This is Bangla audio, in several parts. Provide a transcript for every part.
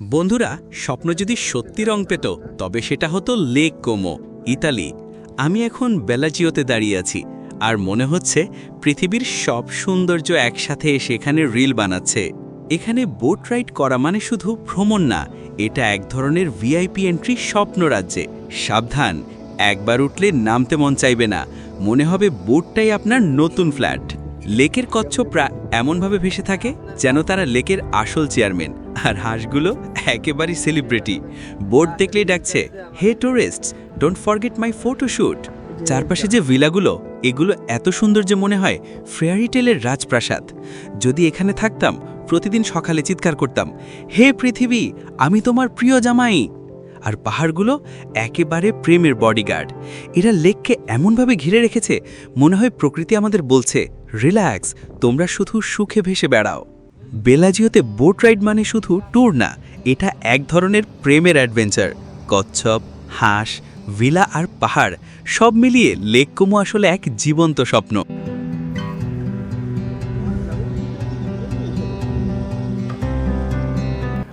বন্ধুরা, স্বপ্ন যদি সত্যি রং পেত, তবে সেটা হতো লেক কোমো, ইতালি। আমি এখন বেলাজিওতে দাঁড়িয়ে আছি, আর মনে হচ্ছে পৃথিবীর সব সৌন্দর্য একসাথে এসে এখানে রিল বানাচ্ছে। এখানে বোট রাইড করা মানে শুধু ভ্রমণ না, এটা এক ধরনের ভিআইপি এন্ট্রি স্বপ্ন রাজ্যে। সাবধান, একবার উঠলে নামতে মন চাইবে না, মনে হবে বোটটাই আপনার নতুন ফ্ল্যাট। লেকের কচ্ছপরা এমনভাবে ভেসে থাকে যেন তারা লেকের আসল চেয়ারম্যান। আর হাঁসগুলো একেবারেই সেলিব্রিটি বোর্ড দেখলেই ডাকছে, hey tourist don't forget my photoshoot চারপাশে যে ভিলাগুলো, এগুলো এত সুন্দর যে মনে হয় ফেয়ারি টেলের রাজপ্রাসাদ। যদি এখানে থাকতাম, প্রতিদিন সকালে চিৎকার করতাম, হে পৃথিবী, আমি তোমার প্রিয় জামাই! আর পাহাড়গুলো একেবারে প্রেমের বডিগার্ড এরা লেককে এমনভাবে ঘিরে রেখেছে, মনে হয় প্রকৃতি আমাদের বলছে, রিল্যাক্স, তোমরা শুধু সুখে ভেসে বেড়াও। বেলাজিওতে বোট রাইড মানে শুধু ট্যুর না, এটা এক ধরনের প্রেমের অ্যাডভেঞ্চার। কচ্ছপ, হাঁস, ভিলা আর পাহাড়, সব মিলিয়ে লেক কোমো আসলে এক জীবন্ত স্বপ্ন।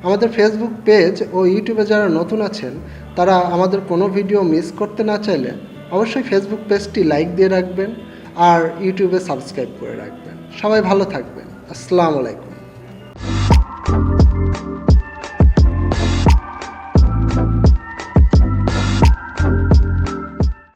আমাদের ফেসবুক পেজ ও ইউটিউবে যারা নতুন আছেন, তারা আমাদের কোনো ভিডিও মিস করতে না চাইলে অবশ্যই ফেসবুক পেজটি লাইক দিয়ে রাখবেন আর ইউটিউবে সাবস্ক্রাইব করে রাখবেন। সবাই ভালো থাকবেন। আসসালামু আলাইকুম।